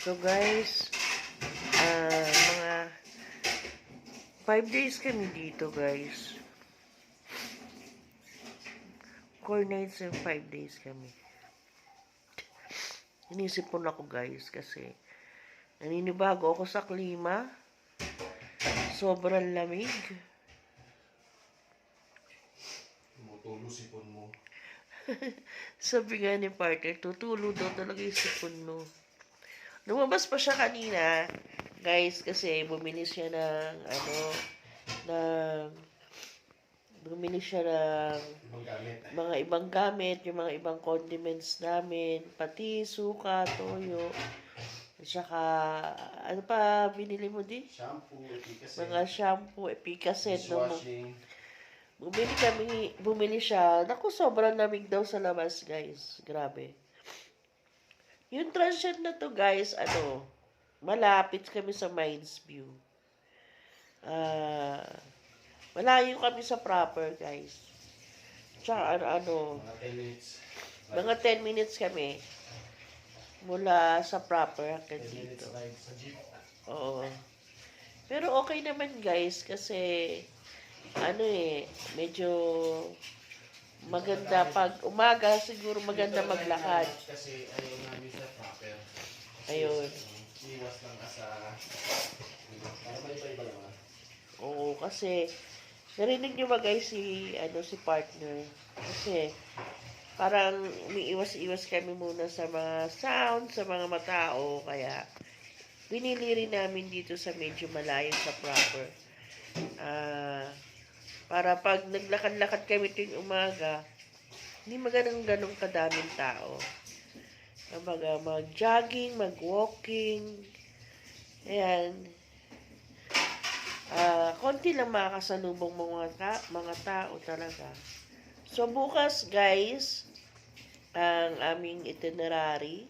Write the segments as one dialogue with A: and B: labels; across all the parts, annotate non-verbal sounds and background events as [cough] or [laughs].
A: So guys, ah mga 5 days kami dito guys. Core nights and 5 days kami. Inisipon ako guys kasi naninibago ako sa klima. Sobrang lamig.
B: Tumutulo sipon mo. [laughs]
A: Sabi nga ni partner, tutulo daw talaga yung sipon mo. Lumabas pa siya kanina, guys, kasi bumili siya ng, ano, ng, bumili siya ng
B: Ibang
A: mga ibang gamit, yung mga ibang condiments namin, pati suka, toyo, at saka, ano pa binili mo din?
B: Shampoo, efficacy,
A: Mga shampoo, epicacet, no?
B: dishwashing.
A: Bumili kami, bumili siya. Naku, sobrang lamig daw sa labas, guys. Grabe. Yung transient na to, guys, ano, malapit kami sa Mines View. Ah, malayo kami sa proper, guys. Tsaka, ano, ano,
B: Mga 10 minutes.
A: mga 10 minutes kami mula sa proper hanggang
B: 10 minutes
A: dito. Oo. Pero okay naman guys kasi ano eh, medyo maganda pag umaga siguro maganda maglakad.
B: Kasi ayaw namin sa proper.
A: Ayun.
B: Iwas lang asa. Para may iba-iba lang ah.
A: Oo, kasi narinig niyo ba guys si ano si partner? Kasi parang umiiwas-iwas kami muna sa mga sound, sa mga matao, kaya pinili rin namin dito sa medyo malayo sa proper. Ah, para pag naglakad-lakad kami tuwing umaga, hindi maganang ganong kadaming tao. Kumbaga, mag-jogging, mag-walking, ayan, Ah, konti lang makakasalubong mga ta- mga tao talaga. So bukas, guys, ang aming itinerary.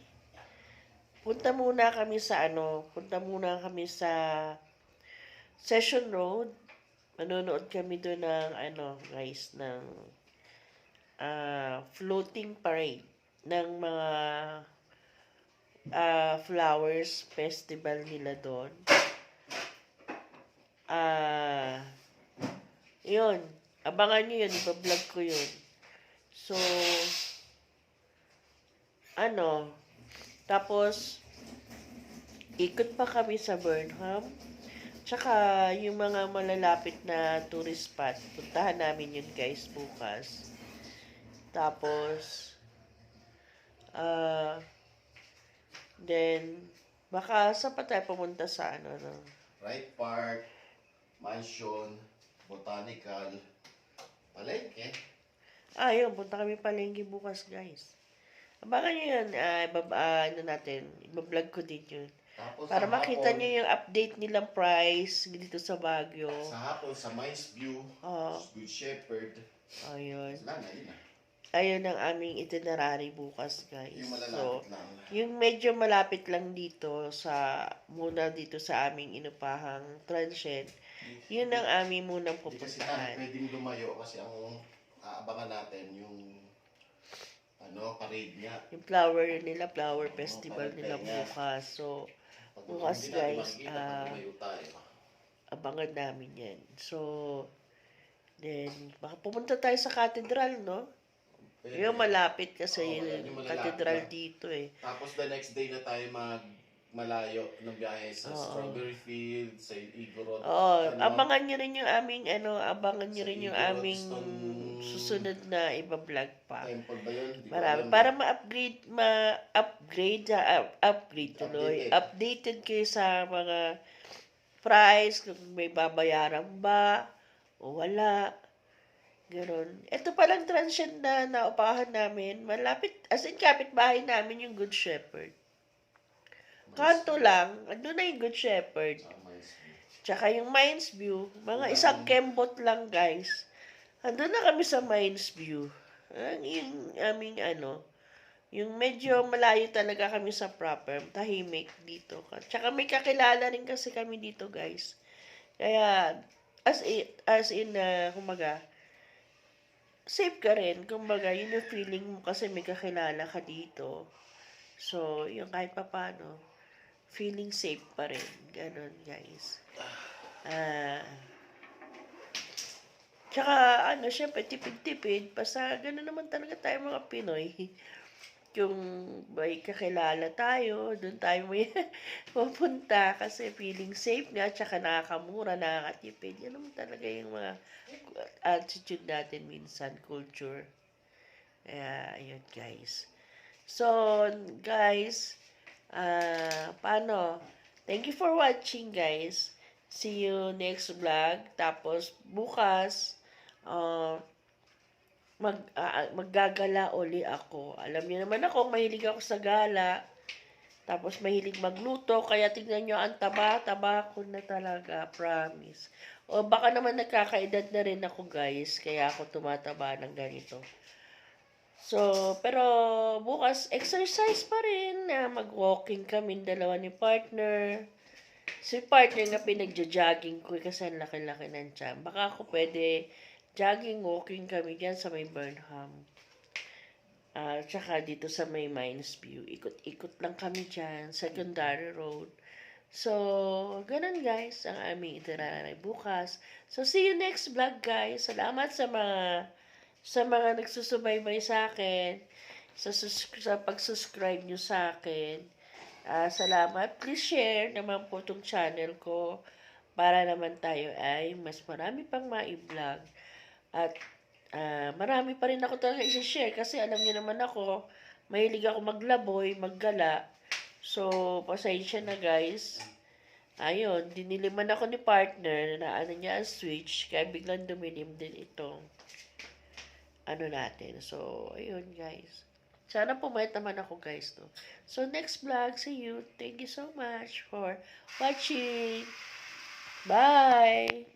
A: Punta muna kami sa ano, punta muna kami sa Session Road. Manonood kami doon ng ano, guys, ng ah, floating parade ng mga ah, flowers festival nila doon. Ah, yun. Abangan nyo yun. Iba-vlog ko yun. So, ano, tapos, ikot pa kami sa Burnham. Tsaka, yung mga malalapit na tourist spot, puntahan namin yun guys bukas. Tapos, ah, then, baka sa pa tayo pumunta sa ano, no?
B: Right Park, Mansion, Botanical, Palengke.
A: Ah, yun. Punta kami palengke bukas, guys. Abangan nyo yun. Ah, ibab- ah, ano natin. Ibablog ko din yun.
B: Tapos
A: Para
B: sa
A: makita
B: hapon,
A: nyo yung update nilang price dito sa Baguio.
B: Sa hapon, sa Mines View,
A: Oo.
B: Good Shepherd.
A: Ayun.
B: Wala na, yun na.
A: Ayun ang aming itinerary bukas, guys.
B: Yung
A: So,
B: lang.
A: yung medyo malapit lang dito sa, muna dito sa aming inupahang transient, yun ang aming munang
B: Hindi kasi
A: pupuntahan.
B: pwedeng lumayo kasi ang aabangan natin yung ano, parade niya.
A: Yung flower nila, flower festival nila bukas. So, Bukas, guys,
B: tayo.
A: abangan namin yan. So, then, baka pumunta tayo sa cathedral, no?
B: Pwede.
A: Yung malapit kasi
B: Oo,
A: yung
B: yung malalapit na.
A: dito eh.
B: Tapos the next day na tayo mag malayo ng biyahe sa
A: Oo.
B: Strawberry Field, sa Igorot.
A: Oo,
B: ano,
A: abangan nyo rin yung aming, ano, abangan nyo rin yung
B: Igorot
A: aming
B: Stone-
A: susunod na iba-vlog pa.
B: temple ba yun? Di ko
A: Marami.
B: alam.
A: Para ma-upgrade, ma-upgrade, ah, up- upgrade tuloy.
B: Updated.
A: Updated kayo sa mga price, kung may babayaran ba, o wala. Ganon. Ito palang transient na naupahan namin, malapit, as in kapitbahay namin yung Good Shepherd. Kanto lang, andun na yung Good Shepherd. Tsaka yung Mines View, mga isang kembot lang guys. Andun na kami sa Mines View. Ang yung aming ano, yung medyo malayo talaga kami sa proper, tahimik dito. Tsaka may kakilala rin kasi kami dito guys. Kaya, as in, as in uh, kumaga, safe ka rin. Kumbaga, yun yung feeling mo kasi may kakilala ka dito. So, yung kahit pa paano, feeling safe pa rin. Ganon, guys. Ah... Tsaka, ano, syempre, tipid-tipid. Basta, gano'n naman talaga tayo mga Pinoy. [laughs] Yung may kakilala tayo, doon tayo may [laughs] pupunta kasi feeling safe nga, tsaka nakakamura, nakakatipid. Yan naman talaga yung mga attitude natin minsan, culture. Kaya, ayun guys. So, guys, ah, paano? Thank you for watching, guys. See you next vlog. Tapos, bukas, ah, mag, ah, maggagala uli ako. Alam niyo naman ako, mahilig ako sa gala. Tapos, mahilig magluto. Kaya tingnan nyo, ang taba-taba ko na talaga. Promise. O baka naman nagkakaedad na rin ako, guys. Kaya ako tumataba ng ganito. So, pero bukas, exercise pa rin. na mag-walking kami dalawa ni partner. Si partner nga pinagja-jogging ko eh, kasi ang laki-laki ng tiyan. Baka ako pwede jogging, walking kami dyan sa may Burnham. Ah, tsaka dito sa may Mines View. Ikot-ikot lang kami dyan, secondary road. So, ganun guys, ang aming itinerary bukas. So, see you next vlog guys. Salamat sa mga sa mga nagsusubaybay sa akin, sa, sa pag-subscribe nyo sa akin. Ah, salamat. Please share naman po itong channel ko para naman tayo ay mas marami pang ma-vlog. At ah, marami pa rin ako talaga isa-share kasi alam niyo naman ako, mahilig ako maglaboy, maggala. So, pasensya na guys. Ayun, diniliman ako ni partner na ano niya ang switch, kaya biglang dumilim din itong ano natin. So, ayun guys. Sana pumayat naman ako guys to. So, next vlog, see you. Thank you so much for watching. Bye!